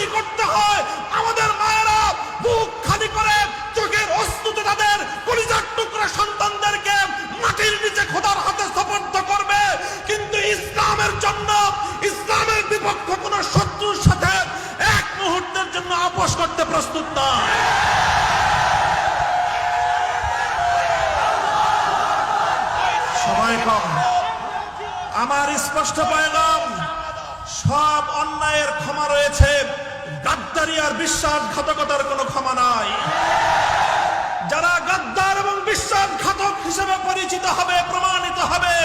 খালি করতে হয়। আমাদের মায়েরা বুক খালি করে চোখের অস্তুতে তাদের কলিজার টুকরা সন্তানদেরকে মাটির নিচে খোদার হাতে সপর্দ করবে। কিন্তু ইসলামের জন্য, ইসলামের বিপক্ষ কোন শত্রুর সাথে এক মুহূর্তের জন্য আপোষ করতে প্রস্তুত নয় আমার স্পষ্ট পয়গাম সব অন্যায়ের ক্ষমা রয়েছে। গাদ্দারি আর বিশ্বাসঘাতকতার কোনো ক্ষমা নাই। যারা গাদ্দার এবং বিশ্বাসঘাতক হিসেবে পরিচিত হবে, প্রমাণিত হবে,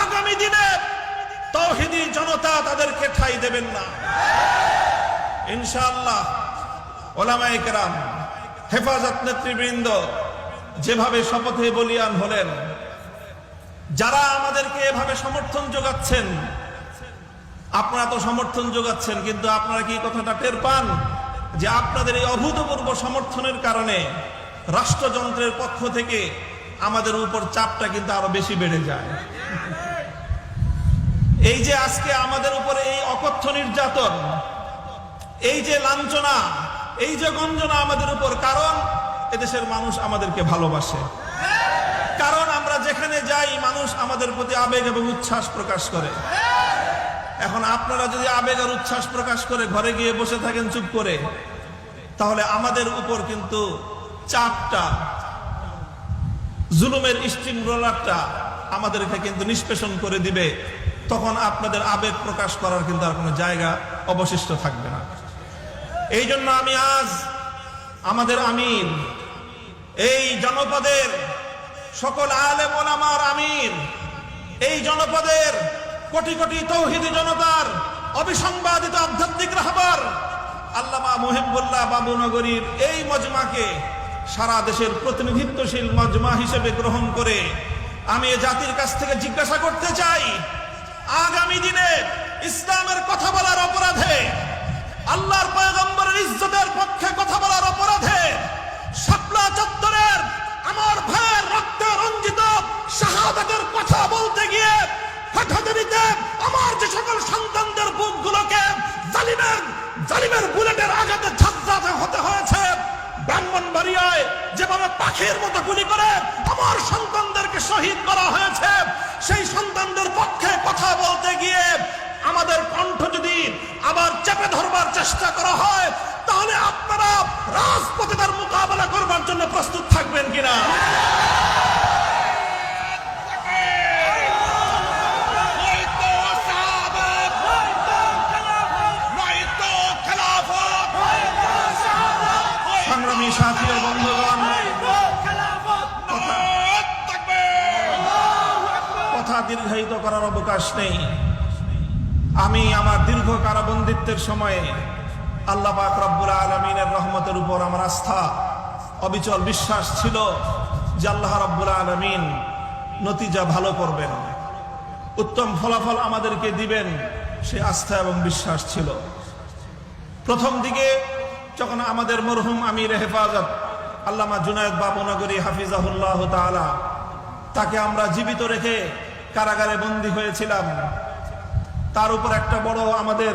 আগামী দিনে তৌহিদি জনতা তাদেরকে ঠাই দেবেন না। ইনশাআল্লাহ, ওলামায়ে কেরাম, হেফাজত নেতৃবৃন্দ যেভাবে শপথে বলিয়ান হলেন, যারা আমাদেরকে এভাবে সমর্থন যোগাচ্ছেন আপনারা তো সমর্থন যোগাচ্ছেন, কিন্তু আপনারা কি কথাটা টের পান? যে আপনাদের এই অভূতপূর্ব সমর্থনের কারণে রাষ্ট্রযন্ত্রের পক্ষ থেকে আমাদের উপর চাপটা কিন্তু আরও বেশি বেড়ে যায়। এই যে আজকে আমাদের উপরে এই অকথ্য নির্যাতন, এই যে লাঞ্ছনা, এই যে গঞ্জনা আমাদের উপর, কারণ এদেশের মানুষ আমাদেরকে ভালোবাসে। কারণ আমরা যেখানে যাই, মানুষ আমাদের প্রতি আবেগ এবং উচ্ছ্বাস প্রকাশ করে। এখন আপনারা যদি আবেগ আর উচ্ছ্বাস প্রকাশ করে ঘরে গিয়ে বসে থাকেন চুপ করে, তাহলে আমাদের উপর কিন্তু চাপটা, জুলুমের স্টিম রোলারটা আমাদেরকে কিন্তু নিষ্পেষণ করে দিবে। তখন আপনাদের আবেগ প্রকাশ করার কিন্তু আর কোনো জায়গা অবশিষ্ট থাকবে না। এই জন্য আমি আজ আমাদের আমির এই জনপদের সকল আলেম ওলামার আমির এই জনপদের কোটি কোটি তৌহিদি জনতার অবিসংবাদিত আধ্যাত্মিক রাহবার আল্লামা মুহিবুল্লাহ বাবুনগরীর এই মজমাকে সারা দেশের প্রতিনিধিত্বশীল মজমা হিসেবে গ্রহণ করে আমি এ জাতির কাছ থেকে জিজ্ঞাসা করতে চাই, আগামী দিনে ইসলামের কথা বলার জালিমের বুলেটের আঘাতে ঝাঁঝাতে হতে হয়েছে। ব্রাহ্মণবাড়িয়ায় যেভাবে পাখির মতো গুলি করে আমার সন্তানদেরকে শহীদ করা হয়েছে, সেই সন্তানদের পক্ষে কথা বলতে গিয়ে আমাদের কণ্ঠ যদি আবার চেপে ধরবার চেষ্টা করা হয়, তাহলে আপনারা রাজপথে তার মোকাবেলা করবার জন্য প্রস্তুত থাকবেন কিনা? সাথী বন্ধুগণ। কথা দীর্ঘায়িত করার অবকাশ নেই। আমি আমার দীর্ঘ কারাবন্দিত্বের সময়ে আল্লাহ পাক আলমিনের রহমতের উপর আমার আস্থা, অবিচল বিশ্বাস ছিল যে আল্লাহ রব্বুল আলমিন নতিজা ভালো করবেন। উত্তম ফলাফল আমাদেরকে দিবেন সে আস্থা এবং বিশ্বাস ছিল। প্রথম দিকে যখন আমাদের মরহুম আমির হেফাজত আল্লামা জুনায়দ বাবুনগরী হাফিজাহুল্লাহ তাআলা, তাকে আমরা জীবিত রেখে কারাগারে বন্দী হয়েছিলাম। তার উপর একটা বড় আমাদের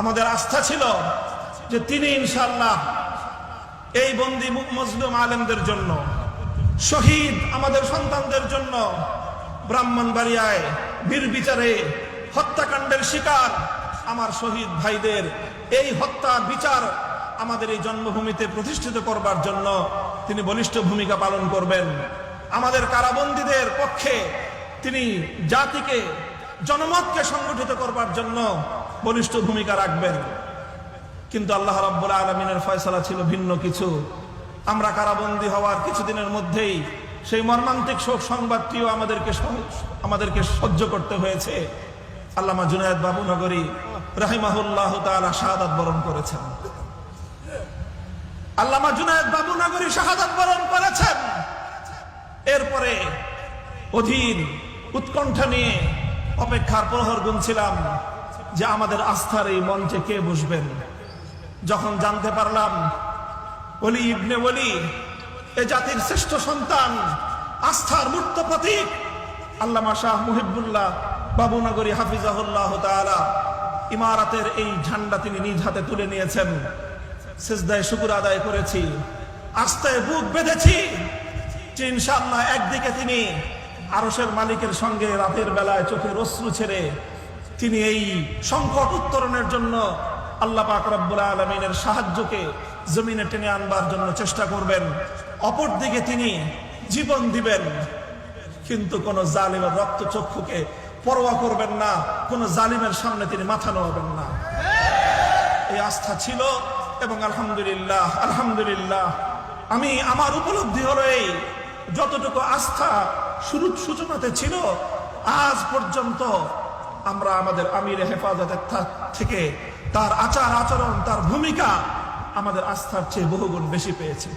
আমাদের আস্থা ছিল যে তিনি ইনশাল্লাহ এই বন্দি মজলুম আলেমদের জন্য, শহীদ আমাদের সন্তানদের জন্য ব্রাহ্মণবাড়িয়ায় বীর বিচারে হত্যাকাণ্ডের শিকার আমার শহীদ ভাইদের এই হত্যা বিচার আমাদের এই জন্মভূমিতে প্রতিষ্ঠিত করবার জন্য তিনি বলিষ্ঠ ভূমিকা পালন করবেন। আমাদের কারাবন্দীদের পক্ষে তিনি জাতিকে, জনমতকে সংগঠিত করবার জন্য বলিষ্ঠ ভূমিকা রাখবেন। কিন্তু আল্লাহ রাব্বুল আলমিনের ফয়সলা ছিল ভিন্ন কিছু। আমরা কারাবন্দী হওয়ার কিছুদিনের মধ্যেই সেই মর্মান্তিক শোক সংবাদটিও আমাদেরকে আমাদেরকে সহ্য করতে হয়েছে। আল্লামা জুনায়দ বাবু নগরী রাহিমাহুল্লাহ তাআলা শাহাদাত বরণ করেছেন। আল্লামা জুনায়দ বাবু নগরী শাহাদাত বরণ করেছেন। এরপরে অধীর উৎকণ্ঠা নিয়ে অপেক্ষার প্রহর গুনছিলাম যে আমাদের আস্থার এই মঞ্চে কে বসবেন। যখন জানতে পারলাম অলি ইবনে ওলি, এ জাতির শ্রেষ্ঠ সন্তান, আস্থার মূর্ত প্রতীক, আল্লামা শাহ মুহিবুল্লাহ বাবুনগরী হাফিজাহুল্লাহ তাআলা। ইমারাতের এই ঝান্ডা তিনি নিজ হাতে তুলে নিয়েছেন। সেজদায় শুকুর আদায় করেছি আস্তায় বুক বেঁধেছি। যে ইনশাআল্লাহ একদিকে তিনি আরশের মালিকের সঙ্গে রাতের বেলায় চোখের অশ্রু ছেড়ে তিনি এই সংকট উত্তরণের জন্য আল্লাহ পাক রব্বুল আলমিনের সাহায্যকে জমিনে টেনে আনবার জন্য চেষ্টা করবেন। অপরদিকে তিনি জীবন দিবেন, কিন্তু কোন জালিমের রক্ত চক্ষুকে পরোয়া করবেন না, কোন জালিমের সামনে তিনি মাথা নোয়াবেন না। এই আস্থা ছিল এবং আলহামদুলিল্লাহ আলহামদুলিল্লাহ। আমি আমার উপলব্ধি হলো এই, যতটুকু আস্থা শুরু সূচনাতে ছিল, আজ পর্যন্ত আমরা আমাদের আমির হেফাজতের থেকে তার আচার আচরণ, তার ভূমিকা আমাদের আস্থার চেয়ে বহুগুণ বেশি পেয়েছি।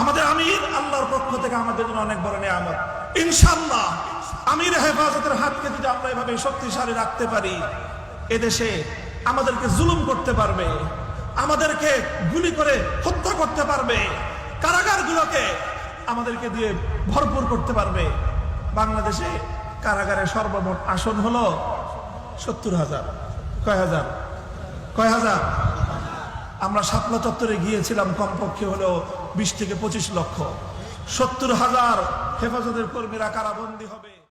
আমাদের আমির আল্লাহর পক্ষ থেকে আমাদের জন্য অনেক বড় নিয়ামত। ইনশাল্লাহ আমির হেফাজতের হাতকে যদি আমরা এভাবে শক্তিশালী রাখতে পারি, এদেশে আমাদেরকে জুলুম করতে পারবে, আমাদেরকে গুলি করে হত্যা করতে পারবে, কারাগারগুলোকে আমাদেরকে দিয়ে ভরপুর করতে পারবে। বাংলাদেশে কারাগারে সর্বমোট আসন হলো সত্তর হাজার। কয় হাজার? কয় হাজার? আমরা শাপলা চত্বরে গিয়েছিলাম, কমপক্ষে হলো বিশ থেকে পঁচিশ লক্ষ। সত্তর হাজার হেফাজতের কর্মীরা কারাবন্দী হবে।